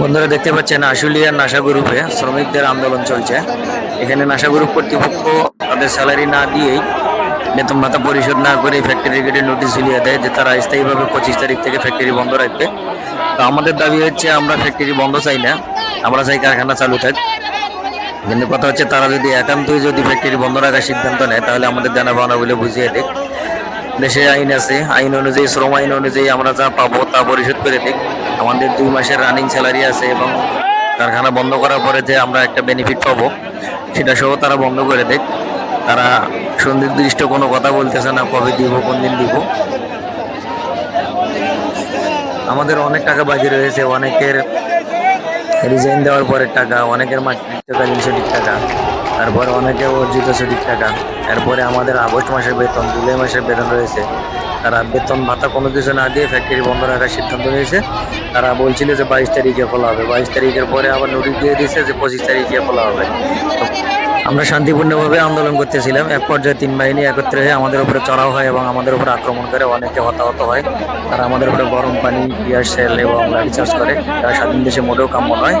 বন্ধুরা দেখতে পাচ্ছেন আশুলিয়ার নাসা গ্রুপে শ্রমিকদের আন্দোলন চলছে। এখানে নাসা গ্রুপ কর্তৃপক্ষ তাদের স্যালারি না দিয়েই বেতন ভাতা পরিশোধ না করে ফ্যাক্টরি গেটে নোটিশ ঝুলিয়ে দেয় যে তারা স্থায়ীভাবে পঁচিশ তারিখ থেকে ফ্যাক্টরি বন্ধ রাখবে। তো আমাদের দাবি হচ্ছে আমরা ফ্যাক্টরি বন্ধ চাই না, আমরা চাই কারখানা চালু থাক। কিন্তু কথা হচ্ছে তারা যদি একান্তই যদি ফ্যাক্টরি বন্ধ রাখার সিদ্ধান্ত নেয়, তাহলে আমাদের পাওনা বলে বুঝিয়ে দেয়। দেশে আইন আছে, আইন অনুযায়ী, শ্রম আইন অনুযায়ী আমরা যা পাবো তা পরিশোধ করে দিক। আমাদের দুই মাসের রানিং স্যালারি আছে এবং কারখানা বন্ধ করার পরে যে আমরা একটা বেনিফিট পাবো, সেটা সহ তারা বন্ধ করে দেখ তারা সুনির্দিষ্ট কোনো কথা বলতেছে না, কবে দিব, কোন দিন দিব। আমাদের অনেক টাকা বাকি রয়েছে, অনেকের রিজাইন দেওয়ার পরের টাকা, অনেকের মাতৃত্বকালীন সঠিক টাকা। তারপরে অনেকে অর্জিত সঠিক টাকা এরপরে আমাদের আগস্ট মাসের বেতন, জুলাই মাসের বেতন রয়েছে। তারা বেতন ভাতা কোনো কিছু না দিয়ে ফ্যাক্টরি বন্ধ রাখার সিদ্ধান্ত নিয়েছে। তারা বলছিল যে বাইশ তারিখে খোলা হবে। বাইশ তারিখের পরে আবার নোটিশ দিয়ে দিয়েছে যে পঁচিশ তারিখে খোলা হবে। আমরা শান্তিপূর্ণভাবে আন্দোলন করতেছিলাম। এক পর্যায়ে তিন বাহিনী একত্রে হয়ে আমাদের উপরে চড়াও হয় এবং আমাদের উপরে আক্রমণ করে অনেকে হতাহত হয়। তারা আমাদের উপরে গরম পানি পিয়ার সেল এবং লাঠি চার্জ করে। তারা স্বাধীন দেশে মোটেও কাম্য নয়।